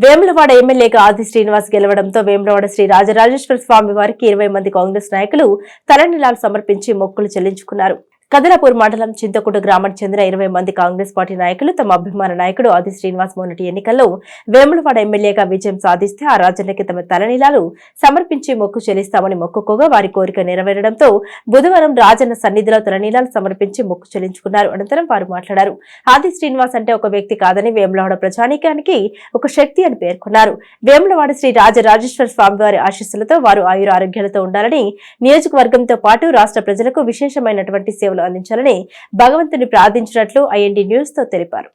వేములవాడ ఎమ్మెల్యేగా ఆది శ్రీనివాస్ గెలవడంతో వేములవాడ శ్రీ రాజరాజేశ్వర స్వామి వారికి ఇరవై మంది కాంగ్రెస్ నాయకులు తలనిలాలు సమర్పించి మొక్కులు చెల్లించుకున్నారు. కదలాపూర్ మండలం చింతకుంట గ్రామానికి చెందిన ఇరవై మంది కాంగ్రెస్ పార్టీ నాయకులు తమ అభిమాన నాయకుడు ఆది శ్రీనివాస్ మొన్నటి ఎన్నికల్లో వేములవాడ ఎమ్మెల్యేగా విజయం సాధిస్తే ఆ రాజన్నకి తమ తలనీలాలు సమర్పించి మొక్కు చెల్లిస్తామని మొక్కుకోగా వారి కోరిక నెరవేరడంతో బుధవారం రాజన్న సన్నిధిలో తలనీలాలు సమర్పించి మొక్కు చెల్లించుకున్నారు. అనంతరం వారు మాట్లాడారు. ఆది శ్రీనివాస్ అంటే ఒక వ్యక్తి కాదని వేములవాడ ప్రజానీకానికి ఒక శక్తి అని పేర్కొన్నారు. వేములవాడ శ్రీ రాజరాజేశ్వర స్వామి వారి ఆశీస్సులతో వారు ఆయుర ఆరోగ్యాలతో ఉండాలని నియోజకవర్గంతో పాటు రాష్ట్ర ప్రజలకు విశేషమైనటువంటి సేవలు అందించాలని భగవంతుని ప్రార్థించినట్లు ఐఎన్డీ న్యూస్తో తెలిపారు.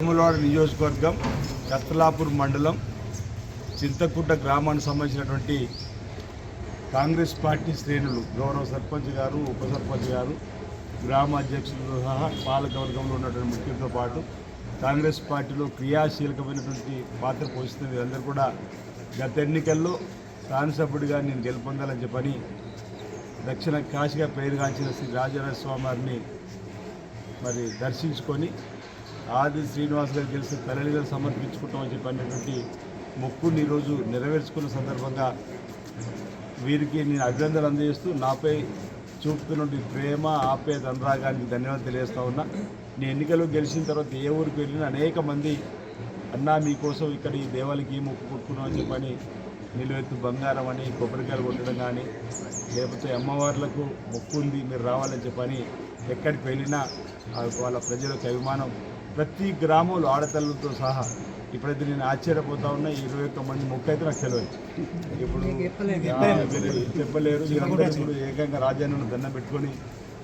నియోజకవర్గం కత్తలాపూర్ మండలం చింతకుంట గ్రామానికి సంబంధించినటువంటి కాంగ్రెస్ పార్టీ శ్రేణులు గౌరవ సర్పంచ్ గారు ఉప సర్పంచ్ గారు గ్రామ అధ్యక్షులతో సహా పాలకవర్గంలో ఉన్నటువంటి ముఖ్యులతో పాటు కాంగ్రెస్ పార్టీలో క్రియాశీలకమైనటువంటి పాత్ర పోషిస్తున్న వీరందరూ కూడా గత ఎన్నికల్లో శాసనసభ్యుడిగా నేను గెలుపొందాలని చెప్పని దక్షిణ కాశీగా పేరుగాంచిన శ్రీ రాజరాజ స్వామి వారిని మరి దర్శించుకొని ఆది శ్రీనివాస్ గారు గెలిచి తల్లిదండ్రులు సమర్పించుకుంటామని చెప్పినటువంటి మొక్కుని ఈరోజు నెరవేర్చుకున్న సందర్భంగా వీరికి నేను అభినందనలు అందజేస్తూ నాపై చూపుతున్నటువంటి ప్రేమ ఆప్యాయత అనురాగానికి ధన్యవాదాలు తెలియజేస్తూ ఉన్నా. నేను ఎన్నికలు గెలిచిన తర్వాత ఏ ఊరికి వెళ్ళినా అనేక మంది అన్నా మీకోసం ఇక్కడ ఈ దేవాలకి మొక్కు కొట్టుకున్నామని చెప్పని నిలువెత్తు బంగారం అని కొబ్బరికాయలు కొట్టడం కానీ లేకపోతే అమ్మవార్లకు మొక్కు ఉంది మీరు రావాలని చెప్పని ఎక్కడికి వెళ్ళినా వాళ్ళ ప్రజలకు అభిమానం. ప్రతి గ్రామంలో ఆడతల్లుతో సహా ఇప్పుడైతే నేను ఆశ్చర్యపోతా ఉన్నా ఇరవై ఒక్క మంది మొక్క అయితే నాకు తెలియదు ఇప్పుడు చెప్పలేరు. ఇప్పుడు ఏకంగా రాజ్యాన్ని దండం పెట్టుకొని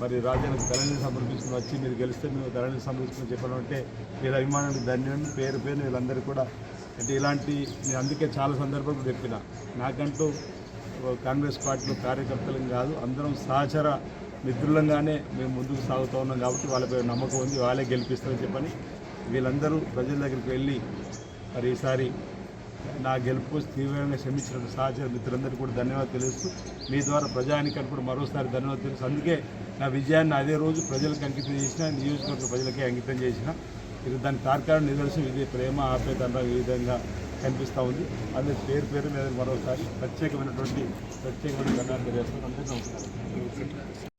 మరి రాజ్యానికి తలని సమర్పించుకుని వచ్చి మీరు గెలిస్తే మేము తలని సమర్పించుకుని చెప్పడం అంటే వీళ్ళ అభిమానానికి ధన్యం పేరు పేరు వీళ్ళందరూ కూడా అంటే ఇలాంటి నేను అందుకే చాలా సందర్భాలు చెప్పిన. నాకంటూ కాంగ్రెస్ పార్టీలో కార్యకర్తలం కాదు అందరం సహచర మిత్రులంగానే మేము ముందుకు సాగుతూ ఉన్నాం కాబట్టి వాళ్ళపై నమ్మకం ఉంది వాళ్ళే గెలిపిస్తారని చెప్పని వీళ్ళందరూ ప్రజల దగ్గరికి వెళ్ళి మరి ఈసారి నా గెలుపు తీవ్రంగా శ్రమించిన సహచర మిత్రులందరికీ కూడా ధన్యవాదాలు తెలుస్తూ మీ ద్వారా ప్రజానికని కూడా మరోసారి ధన్యవాదాలు తెలుసు అందుకే నా విజయాన్ని అదే రోజు ప్రజలకు అంకితం చేసిన నియోజకవర్గ ప్రజలకే అంకితం చేసిన ఇది దాని తార్కాలను నిదర్శనం. ఇది ప్రేమ ఆప్యాయత ఈ విధంగా కనిపిస్తూ ఉంది. అందులో పేరు పేరు మీద మరోసారి ప్రత్యేకమైనటువంటి ప్రత్యేకమైన ధన్యవాదాలు తెలియజేస్తున్నాను అందరికీ నమస్కారం.